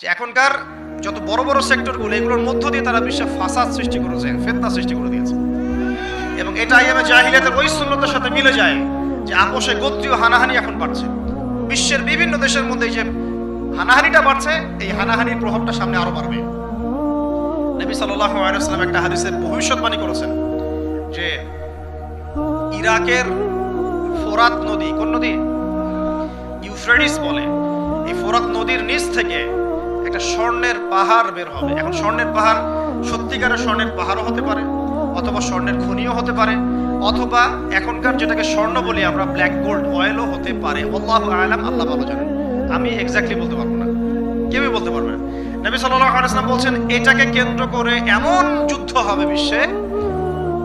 যে এখনকার যত বড় বড় সেক্টরগুলো, এগুলোর মধ্য দিয়ে তারা বিশ্বে ফাসাদ সৃষ্টি করেছে, ফেতনা সৃষ্টি করে দিয়েছে। এবং এটা আইএমএ জাহিলিয়াতের ওই সাথে মিলে যায় যে আপোষে গোত্রীয় হানাহানি এখন বাড়ছে। বিশ্বের বিভিন্ন দেশের মধ্যে যে হানাহানিটা বাড়ছে, এই হানাহানির প্রভাবটা সামনে আরও বাড়বে। নবী ওয়াসাল্লাম একটা হাদিসের ভবিষ্যৎবাণী করেছেন যে ইরাকের ফোরাত নদী, কোন নদী? ইউফ্রেডিস বলে। এই ফোরাত নদীর নিচ থেকে একটা স্বর্ণের পাহাড় বের হবে। এখন স্বর্ণের পাহাড় সত্যিকারের স্বর্ণের পাহাড়ও হতে পারে, অথবা স্বর্ণের খনিও হতে পারে, অথবা এখনকার যেটাকে স্বর্ণ বলি আমরা ব্ল্যাক গোল্ড অয়েলও হতে পারে। আল্লাহ আলাম, আল্লাহ ভালো জানেন। আমি এক্স্যাক্টলি বলতে পারব না। কেউই বলতে পারবে না। নবী আলাইহি বলছেন, এটাকে কেন্দ্র করে এমন যুদ্ধ হবে বিশ্বে,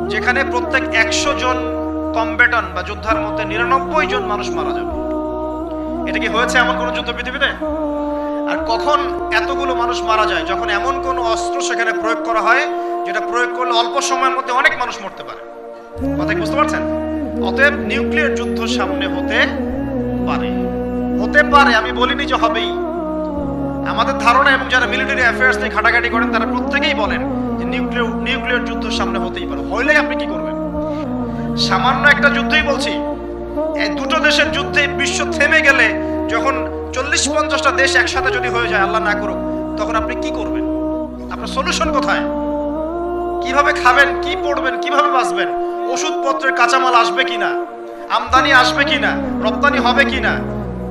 যেখানে প্রত্যেক একশো জন কম্বেটন বা যোদ্ধার মধ্যে নিরানব্বই জন মানুষ মারা যাবে। এটা কি হয়েছে এমন কোন যুদ্ধ পৃথিবীতে? আর কখন এতগুলো মানুষ মারা যায়, যখন এমন কোন অস্ত্র সেখানে প্রয়োগ করা হয়, যেটা প্রয়োগ করলে অল্প সময়ের মধ্যে অনেক মানুষ মরতে পারে। কথা বুঝতে পারছেন? অতএব নিউক্লিয়ার যুদ্ধ সামনে হতে পারে। হতে পারে, আমি বলিনি যে হবেই। আমাদের ধারণা এবং যারা মিলিটারি অ্যাফেয়ার্স নিয়ে ঘাটাঘাটি করেন, তারা প্রত্যেকেই বলেন যে নিউক্লিয়ার নিউক্লিয়ার যুদ্ধ সামনে হতেই পারে। হইলে আপনি কি করবেন? সামান্য একটা যুদ্ধই বলছি, এই দুটো দেশের যুদ্ধে বিশ্ব থেমে গেলে যখন চল্লিশ পঞ্চাশটা দেশ একসাথে যদি হয়ে যায়, আল্লাহ না করুক, তখন আপনি কি করবেন? আপনার সলিউশন কোথায়? কীভাবে খাবেন, কি পড়বেন, কীভাবে বাঁচবেন? ওষুধপত্রের কাঁচামাল আসবে কিনা? আমদানি আসবে কিনা? রপ্তানি হবে কিনা?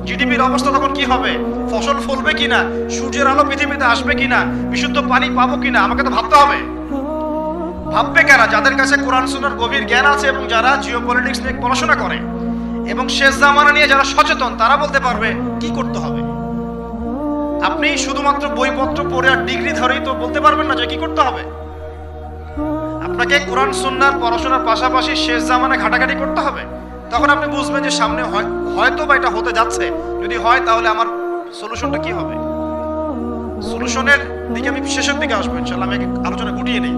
জিডিপির অবস্থা তখন কি হবে? ফসল ফলবে কিনা? সূর্যের আলো পৃথিবীতে আসবে কিনা? বিশুদ্ধ পানি পাবো কিনা? আমাকে তো ভাবতে হবে। ভাববে কারা যাদের কাছে কোরআন, সুন্নাহর গভীর জ্ঞান আছে এবং যারা জিও পলিটিক্স নিয়ে পড়াশোনা করে এবং শেষ জামানা নিয়ে যারা সচেতন, তারা বলতে পারবে, কি করতে হবে? আপনি শুধুমাত্র বইপত্র পড়ে আর ডিগ্রি ধরেই তো বলতে পারবেন না যে কি করতে হবে। আপনাকে কোরআন, সুন্নার পড়াশোনার পাশাপাশি শেষ জামানে ঘাটাঘাটি করতে হবে। তখন আপনি বুঝবেন যে সামনে হয়, হয়তো বা এটা হতে যাচ্ছে। যদি হয়, তাহলে আমার সলিউশনটা কি হবে? সলিউশনের দিকে আমি শেষের দিকে আসব ইনশাল্লাহ আমি আলোচনা গুটিয়ে নেই।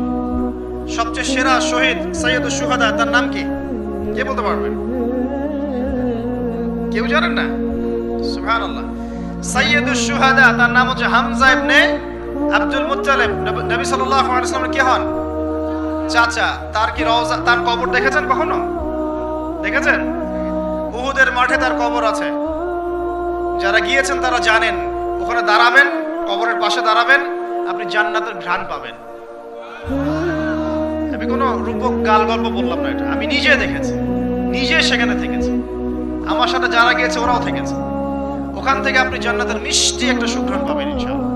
সবচেয়ে সেরা শহীদ সৈয়দ সুহাদা, তার নাম কি? কে বলতে পারবেন? কেউ জানেন না? সুবহানাল্লাহ। সৈয়দ সুহাদা তার নাম হচ্ছে হামজা ইবনে আব্দুল মুত্তালিব। নবী সাল্লাল্লাহু আলাইহি ওয়াসাল্লামের কি হন? চাচা, তার কি রওজা তার কবর দেখেছেন কখনো? দেখেছেন? উহুদের মাঠে তার কবর আছে। যারা গিয়েছেন তারা জানেন, ওখানে দাঁড়াবেন, কবরের পাশে দাঁড়াবেন, আপনি জান্নাতের ঘ্রাণ পাবেন। আমি কোনো রূপক গাল গল্প বললাম না এটা। আমি নিজে দেখেছি। নিজে সেখানে থেকেছি। আমার সাথে যারা গিয়েছে, ওরাও থেকেছে। ওখান থেকে আপনি জান্নাতের মিষ্টি একটা সুঘ্রাণ পাবেন ইনশাআল্লাহ।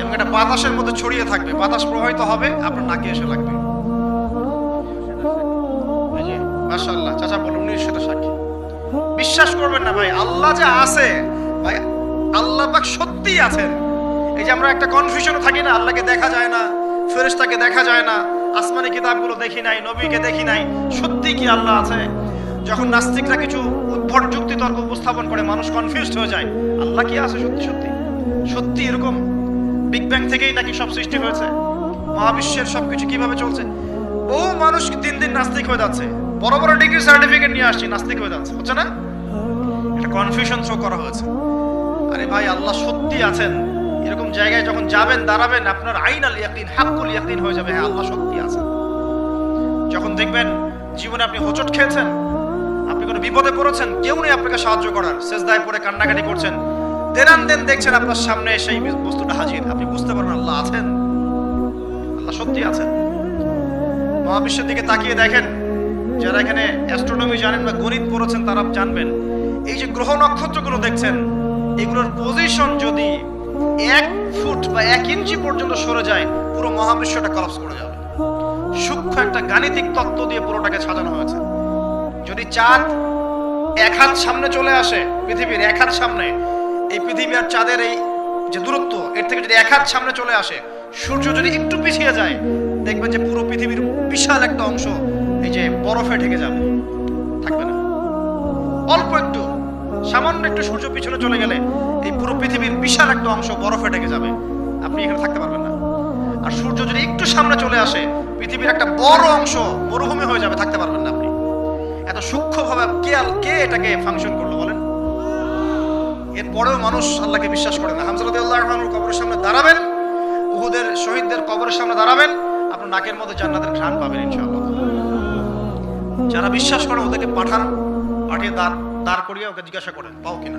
এবং এটা বাতাসের মধ্যে ছড়িয়ে থাকবে। বাতাস প্রবাহিত হবে, আপনার নাকে এসে লাগবে। মাশাআল্লাহ, চাচা বলুন উনি সেটা সাক্ষী। বিশ্বাস করবেন না ভাই, আল্লাহ যে আছে, ভাই, আল্লাহ পাক সত্যিই আছেন। এই যে আমরা একটা কনফিউশনে থাকি না, আল্লাহকে দেখা যায় না, ফেরেশতাকে দেখা যায় না, আসমানি কিতাবগুলো দেখি নাই, নবীকে দেখি নাই। সত্যি কি আল্লাহ আছে? যখন নাস্তিকরা কিছু উদ্ভট যুক্তি তর্ক উপস্থাপন করে মানুষ কনফিউজড হয়ে যায়। আল্লাহ কি আছে সত্যি সত্যি? সত্যি এরকম বিগ ব্যাং থেকেই নাকি সব সৃষ্টি হয়েছে? মহাবিশ্বের সবকিছু কীভাবে চলছে? বহু মানুষ দিন দিন নাস্তিক হয়ে যাচ্ছে। বড় বড় ডিগ্রি সার্টিফিকেট নিয়ে আসছি, নাস্তিক হয়ে যাচ্ছে। হচ্ছে না? একটা কনফিউশন থ্রো করা হয়েছে। আরে ভাই, আল্লাহ সত্যি আছেন। এরকম জায়গায় যখন যাবেন, দাঁড়াবেন, আপনার আইন আল ইয়াকিন, হাক্কুল ইয়াকিন হয়ে যাবে। হ্যাঁ আল্লাহ সত্যি আছেন। যখন দেখবেন জীবনে আপনি হোঁচট খেয়েছেন আপনি কোনো বিপদে পড়েছেন? কেউ নেই আপনাকে সাহায্য করার। শেষদায় পড়ে কান্নাকাটি করছেন। দেনান দেন দেখছেন আপনার সামনে সেই বস্তুটা হাজির। আপনি বুঝতে পারবেন আল্লাহ আছেন। আল্লাহ সত্যি আছেন। মহাবিশ্বের দিকে তাকিয়ে দেখেন। যারা এখানে অ্যাস্ট্রোনমি জানেন বা গণিত পড়েছেন, তারা জানবেন। এই যে গ্রহ নক্ষত্রগুলো দেখছেন, এগুলোর পজিশন যদি এক ফুট বা এক ইঞ্চি পর্যন্ত সরে যায়, পুরো মহাবিশ্বটা কলাপস করে যাবে। সূক্ষ্ম একটা গাণিতিক তত্ত্ব দিয়ে পুরোটাকে সাজানো হয়েছে। যদি চাঁদ এক হাত সামনে চলে আসে, পৃথিবীর এক হাত সামনে, এই পৃথিবী আর চাঁদের এই যে দূরত্ব, এর থেকে যদি এক হাত সামনে চলে আসে, সূর্য যদি একটু পিছিয়ে যায়, দেখবেন যে পুরো পৃথিবীর বিশাল একটা অংশ এই যে বরফে ঢেকে যাবে। থাকবে না। অল্প একটু, সামান্য একটু সূর্য পিছনে চলে গেলে এই পুরো পৃথিবীর বিশাল একটা অংশ বরফে ঢেকে যাবে। আপনি এখানে থাকতে পারবেন না। আর সূর্য যদি একটু সামনে চলে আসে, পৃথিবীর একটা বড় অংশ মরুভূমি হয়ে যাবে, থাকতে পারবেন না সূক্ষ্মভাবে কে কে এটাকে ফাংশন করল বলেন? এরপরেও মানুষ আল্লাহকে বিশ্বাস করে না। হামসালাদ আল্লাহ কবর কবরের সামনে দাঁড়াবেন, উহুদের শহীদদের কবরের সামনে দাঁড়াবেন, আপনার নাকের মধ্যে জান্নাতের ঘ্রাণ পাবেন ইনশাআল্লাহ। যারা বিশ্বাস করে ওদেরকে পাঠান, পাঠিয়ে দাঁড় দাঁড় করিয়ে ওকে জিজ্ঞাসা করেন, পাও কিনা?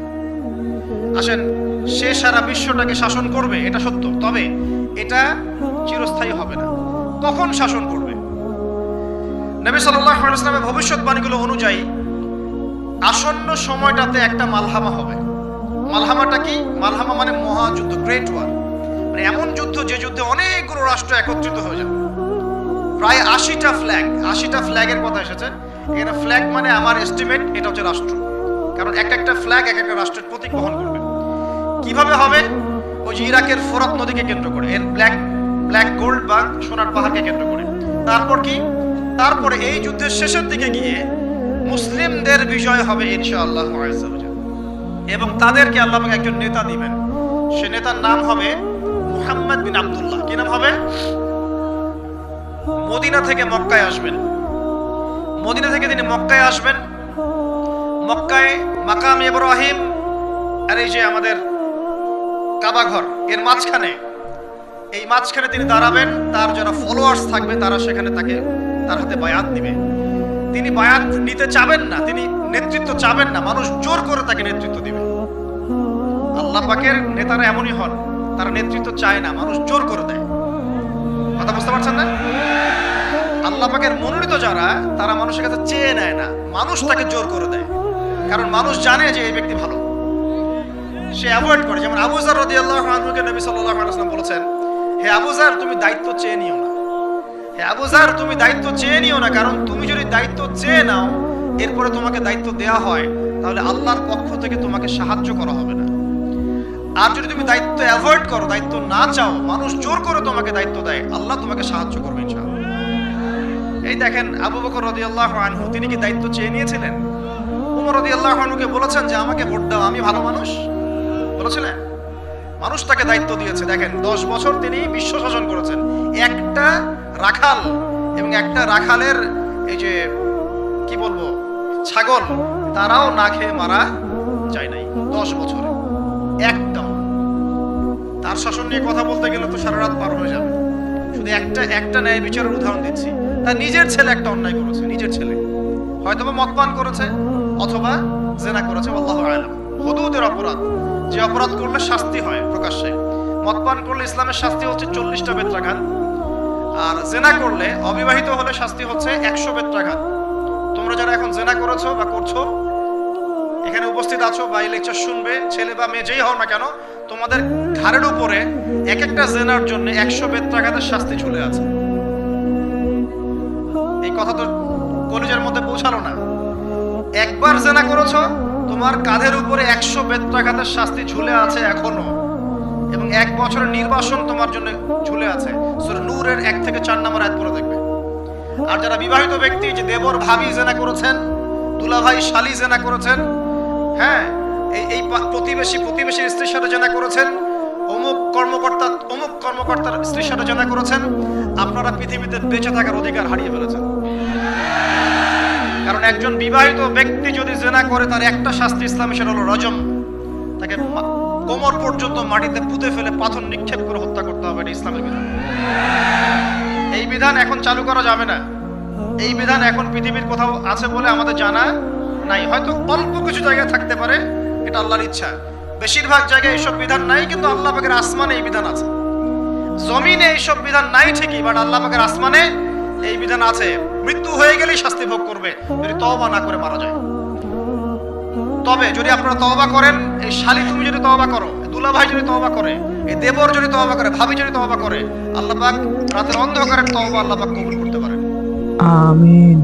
আসেন, সে সারা বিশ্বটাকে শাসন করবে, এটা সত্য। তবে এটা চিরস্থায়ী হবে না। কখন শাসন করবে? নবী ওয়াসাল্লামের ভবিষ্যৎবাণীগুলো অনুযায়ী আসন্ন সময়টাতে একটা মালহামা হবে। মালহামাটা কি? মালহামা মানে মহাযুদ্ধ গ্রেট ওয়ার মানে এমন যুদ্ধ যে যুদ্ধে অনেকগুলো রাষ্ট্র একত্রিত হয়ে যাবে। প্রায় আশিটা ফ্ল্যাগ আশিটা ফ্ল্যাগের কথা এসেছে। এখানে ফ্ল্যাগ মানে আমার এস্টিমেট এটা হচ্ছে রাষ্ট্র। কারণ এক একটা ফ্ল্যাগ এক একটা রাষ্ট্রের প্রতীক বহন করবে। কীভাবে হবে? ওই যে ইরাকের ফোরাত নদীকে কেন্দ্র করে, এর ব্ল্যাক ব্ল্যাক গোল্ড বা সোনার পাহাড়কে কেন্দ্র করে। তারপর কি? তারপরে এই যুদ্ধের শেষের দিকে গিয়ে মুসলিমদের বিজয় হবে ইনশাআল্লাহ এবং তাদেরকে আল্লাহ একজন নেতা দিবেন। সে নেতার নাম হবে মুহাম্মদ বিন আব্দুল্লাহ। কি নাম হবে? মদিনা থেকে মক্কায় আসবেন। মদিনা থেকে তিনি মক্কায় আসবেন। মক্কায় মাকাম ইব্রাহিম আর এই যে আমাদের কাবাঘর এর মাঝখানে। এই মাঝখানে তিনি দাঁড়াবেন, তার যারা ফলোয়ার্স থাকবে, তারা সেখানে তাকে তার হাতে বায়াত দিবে তিনি বায়াত নিতে চাবেন না, তিনি নেতৃত্ব চাবেন না, মানুষ জোর করে তাকে নেতৃত্ব দিবে। আল্লাহ পাকের নেতারা এমনই হন, তারা নেতৃত্ব চায় না, মানুষ জোর করে দেয়। কথা বুঝতে পারছেন না? আল্লাহ পাকের মনোনীত যারা, তারা মানুষের কাছে চেয়ে নেয় না, মানুষ তাকে জোর করে দেয়। কারণ মানুষ জানে যে এই ব্যক্তি ভালো। সে অ্যাভয়েড করে, যেমন আবুজার রদি আল্লাহ নবী সাল্লাহ বলেছেন, হে আবুজার তুমি দায়িত্ব চেয়ে নিও না। আবুজার তুমি দায়িত্ব চেয়ে নিও না, কারণ তুমি যদি দায়িত্ব চেয়ে নাও, এরপরে তোমাকে দায়িত্ব দেয়া হয়, তাহলে আল্লাহর পক্ষ থেকে তোমাকে সাহায্য করা হবে না। আর যদি তুমি দায়িত্ব অ্যাভয়েড করো, দায়িত্ব না চাও, মানুষ জোর করে তোমাকে দায়িত্ব দেয়, আল্লাহ তোমাকে সাহায্য করবে ইনশাআল্লাহ। এই দেখেন আবু বকর রাদিয়াল্লাহু আনহু, তিনি কি দায়িত্ব চেয়ে নিয়েছিলেন? উমর রাদিয়াল্লাহু আনহুকে বলেছেন যে, আমাকে ভোট দাও, আমি ভালো মানুষ। বলেছিলেন? মানুষ তাকে দায়িত্ব দিয়েছে। দেখেন, দশ বছর তিনি বিশ্ব শাসন করেছেন। একটা রাখাল এবং একটা রাখালের এই যে, কি বলব, ছাগল, তারাও না খেয়ে মারা যায় নাই, দশ বছরে। একদম তার শাসন নিয়ে কথা বলতে গেলে তো সারা রাত পার হয়ে যাবে। শুধু একটা একটা ন্যায় বিচারের উদাহরণ দিচ্ছি। তার নিজের ছেলে একটা অন্যায় করেছে, নিজের ছেলে। হয়তোবা মদপান করেছে, অথবা জেনা করেছে, আল্লাহ আলম। হদুদের অপরাধ। যে অপরাধ করলে শাস্তি হয় প্রকাশ্যে। মদপান করলে ইসলামের শাস্তি হচ্ছে চল্লিশটা বেত্রাঘাত। আর জেনা করলে, অবিবাহিত হলে শাস্তি হচ্ছে একশো বেত্রাঘাত। তোমরা যারা এখন জেনা করেছ বা করছ, এখানে উপস্থিত আছো বা এই লেকচার শুনবে, ছেলে বা মেয়ে যেই হও না কেন, তোমাদের ঘাড়ের উপরে এক একটা জেনার জন্য একশো বেত্রাঘাতের শাস্তি ঝুলে আছে। এই কথা তো কলেজের মধ্যে পৌঁছালো না। একবার জেনা করেছ তোমার কাঁধের উপরে একশো বেত্রাঘাতের শাস্তি ঝুলে আছে এখনও। এবং এক বছরের নির্বাসন তোমার জন্য ঝুলে আছে। নূরের এক থেকে চার নম্বর আয়াত পড়ে দেখবে। আর যারা বিবাহিত ব্যক্তি, যে দেবর ভাবি জেনা করেছেন, দুলাভাই শালি জেনা করেছেন হ্যাঁ এই এই প্রতিবেশী প্রতিবেশীর স্ত্রীর সাথে জেনা করেছেন, অমুক কর্মকর্তা অমুক কর্মকর্তার স্ত্রীর সাথে জেনা করেছেন, আপনারা পৃথিবীতে বেঁচে থাকার অধিকার হারিয়ে ফেলেছেন। কারণ একজন বিবাহিত ব্যক্তি যদি জেনা করে, তার একটা শাস্তি ইসলামী, সেটা হলো রজম। তাকে কোমর পর্যন্ত মাটিতে পুঁতে ফেলে পাথর নিক্ষেপ করে হত্যা করতে হবে, এটা ইসলামের বিধান। এই বিধান এখন চালু করা যাবে না। এই বিধান এখন পৃথিবীর কোথাও আছে বলে আমাদের জানা নাই। হয়তো অল্প কিছু জায়গায় থাকতে পারে, এটা আল্লাহর ইচ্ছা। বেশিরভাগ জায়গায় এইসব বিধান নাই, কিন্তু আল্লাহ পাকের আসমানে এই বিধান আছে। জমিনে এইসব বিধান নাই ঠিকই বাট আল্লাহ পাকের আসমানে এই বিধান আছে, মৃত্যু হয়ে গেলেই শাস্তি ভোগ করবে, যদি তবা না করে মারা যায়। তবে যদি আপনারা তবা করেন, এই শালি তুমি যদি তবা করো দুলা ভাই যদি তবা করে, এই দেবর যদি তবা করে, ভাবি যদি তবা করে, আল্লাহ রাতের অন্ধকারের তবা আল্লাহ কবুল করতে পারেন। আমিন।